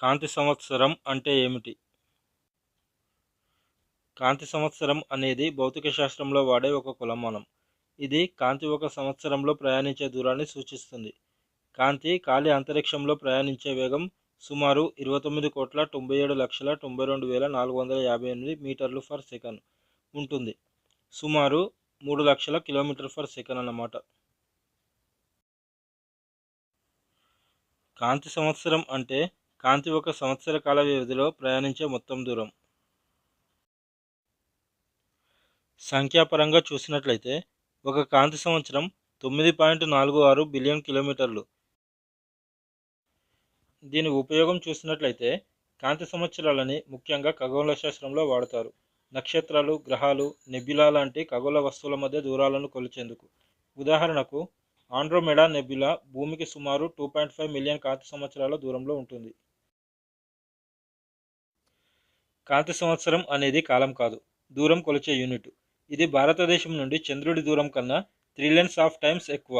కాంతి సంవత్సరం అంటే ఏమిటి? కాంతి సంవత్సరం అనేది భౌతిక శాస్త్రంలో వాడే ఒక కొలమానం. ఇది కాంతి ఒక సంవత్సరంలో ప్రయాణించే దూరాన్ని సూచిస్తుంది. కాంతి ఖాళీ అంతరిక్షంలో ప్రయాణించే వేగం సుమారు ఇరవై తొమ్మిది కోట్ల తొంభై ఏడు లక్షల తొంభై రెండు వేల నాలుగు వందల యాభై ఎనిమిది మీటర్లు ఫర్ సెకండ్ ఉంటుంది. సుమారు మూడు లక్షల కిలోమీటర్ ఫర్ సెకండ్ అన్నమాట. కాంతి సంవత్సరం అంటే కాంతి ఒక సంవత్సర కాల వ్యవధిలో ప్రయాణించే మొత్తం దూరం. సంఖ్యాపరంగా చూసినట్లయితే ఒక కాంతి సంవత్సరం తొమ్మిది పాయింట్ నాలుగు ఆరు బిలియన్ కిలోమీటర్లు. దీని ఉపయోగం చూసినట్లయితే కాంతి సంవత్సరాలని ముఖ్యంగా ఖగోళ శాస్త్రంలో వాడతారు. నక్షత్రాలు గ్రహాలు నెబ్యులా లాంటి ఖగోళ వస్తువుల మధ్య దూరాలను కొలిచేందుకు. ఉదాహరణకు ఆండ్రోమెడా నెబ్యులా భూమికి సుమారు టూ పాయింట్ ఫైవ్ మిలియన్ కాంతి సంవత్సరాల దూరంలో ఉంటుంది. కాంతి సంవత్సరం అనేది కాలం కాదు దూరం కొలిచే యూనిట్. ఇది భారతదేశం నుండి చంద్రుడి దూరం కన్నా త్రిలియన్స్ ఆఫ్ టైమ్స్ ఎక్కువ.